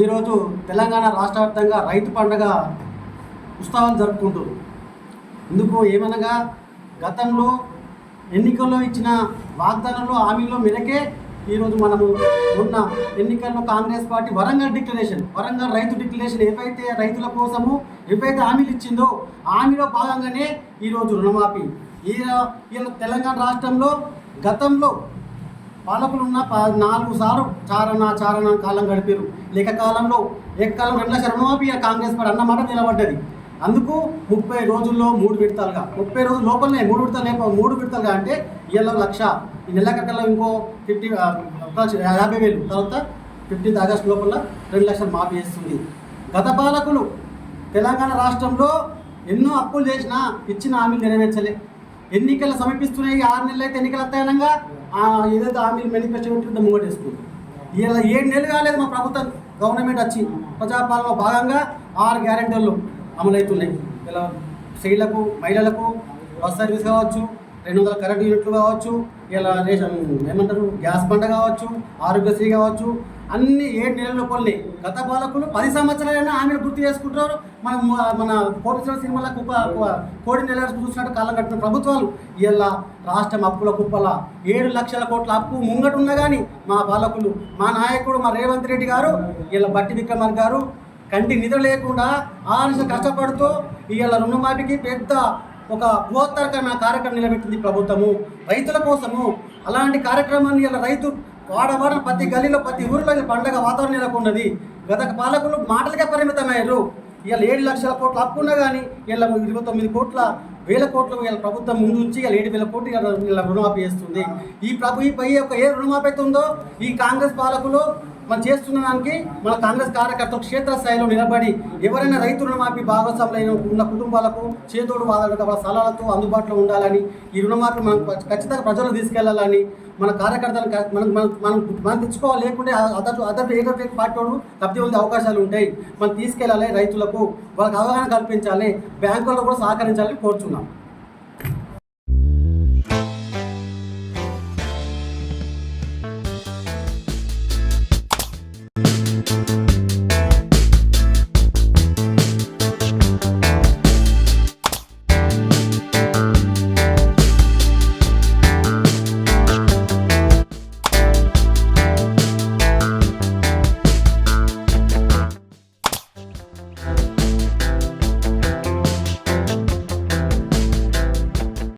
ఈరోజు తెలంగాణ రాష్ట్ర వ్యాప్తంగా రైతు పండుగ ఉత్సవాలు జరుపుకుంటుంది ఇందుకు ఏమనగా గతంలో ఎన్నికల్లో ఇచ్చిన వాగ్దానంలో హామీలో మేరకే ఈరోజు మనము ఉన్న ఎన్నికల్లో కాంగ్రెస్ పార్టీ వరంగల్ డిక్లరేషన్ వరంగల్ రైతు డిక్లరేషన్ ఏవైతే రైతుల కోసము ఏవైతే హామీలు ఇచ్చిందో హామీలో భాగంగానే ఈరోజు రుణమాఫీ. ఈ తెలంగాణ రాష్ట్రంలో గతంలో పాలకులు ఉన్న ప- నాలుగు సార్లు చారణ చారణ కాలం గడిపారు. లేక కాలంలో ఏకకాలం రెండు లక్షల కాంగ్రెస్ పార్టీ అన్నమాట నిలబడ్డది. అందుకు ముప్పై రోజుల్లో మూడు విడతలుగా ముప్పై రోజుల లోపలనే మూడు విడతలు లేక మూడు విడతలుగా అంటే ఇవాళ లక్ష ఈ నెలకల్లా ఇంకో ఫిఫ్టీ యాభై వేలు. తర్వాత ఫిఫ్టీన్త్ ఆగస్ట్ లోపల రెండు లక్షలు మాఫీ చేస్తుంది. గత పాలకులు తెలంగాణ రాష్ట్రంలో ఎన్నో అప్పులు చేసినా ఇచ్చిన హామీలు నెరవేర్చలే. ఎన్నికలు సమీపిస్తున్నాయి ఆరు నెలలు అయితే ఎన్నికలు వస్తాయనగా ఏదైతే హామీలు మేనిఫెస్టో పెట్టి ముంగటేసుకుంది ఇలా ఏడు నెలలు కాలేదు మా ప్రభుత్వం గవర్నమెంట్ వచ్చి ప్రజాపాలనలో భాగంగా ఆరు గ్యారెంటీలు అమలవుతున్నాయి. ఇలా స్త్రీలకు మహిళలకు బస్ సర్వీస్ కావచ్చు రెండు వందల కరెంట్ యూనిట్లు కావచ్చు ఇలా రేషన్ ఏమంటారు గ్యాస్ బండ కావచ్చు ఆరోగ్యశ్రీ కావచ్చు అన్ని ఏడు నెలల లోపలనే. గత పాలకులు పది సంవత్సరాలైనా ఆమెను గుర్తు చేసుకుంటారు మనం మన కోటేశ్వర సినిమాల కుప్ప కోడి నెల చూసినట్టు కాలం కట్టిన ప్రభుత్వాలు ఇలా రాష్ట్రం అప్పుల కుప్పల ఏడు లక్షల కోట్ల అప్పు ముంగటున్నా కానీ మా పాలకులు మా నాయకుడు మా రేవంత్ రెడ్డి గారు ఇలా బట్టి విక్రమార్ గారు కంటి నిద్ర లేకుండా ఆ కష్టపడుతూ ఇవాళ రుణమాటికి పెద్ద ఒక బృహత్తరకమైన కార్యక్రమం నిలబెట్టింది ప్రభుత్వము. రైతుల కోసము అలాంటి కార్యక్రమాన్ని ఇలా రైతు వాడవాడ ప్రతి గల్లీలో ప్రతి ఊరిలో పండగ వాతావరణం నెలకొన్నది. గత పాలకులు మాటలకే పరిమితమయ్యారు. ఇవాళ ఏడు లక్షల కోట్ల అప్పున్నా కానీ ఇలా ఇరవై తొమ్మిది కోట్ల వేల కోట్లు ఇలా ప్రభుత్వం ముందు నుంచి ఇలా ఏడు వేల కోట్లు వీళ్ళ రుణమాఫీ చేస్తుంది. ఈ ప్రభు ఈ పై యొక్క ఏ రుణమాఫీ అవుతుందో ఈ కాంగ్రెస్ పాలకులు మనం చేస్తున్న దానికి మన కాంగ్రెస్ కార్యకర్తలు క్షేత్రస్థాయిలో నిలబడి ఎవరైనా రైతు రుణమాఫీ భాగస్వాములైన ఉన్న కుటుంబాలకు చేతోడు వాళ్ళ వాళ్ళ స్థలాలతో అందుబాటులో ఉండాలని ఈ రుణమాఫీ మనం ఖచ్చితంగా ప్రజలు తీసుకెళ్ళాలని మన కార్యకర్తలు మనం మనం మనం మనం తెచ్చుకోవాలి లేకుంటే అదర్ అదర్ ఏదో పార్టీ లబ్ధి తప్పి ఉండే అవకాశాలు ఉంటాయి. మనం తీసుకెళ్ళాలి రైతులకు వాళ్ళకి అవగాహన కల్పించాలి బ్యాంకుల్లో కూడా సహకరించాలని కోరుచున్నాం.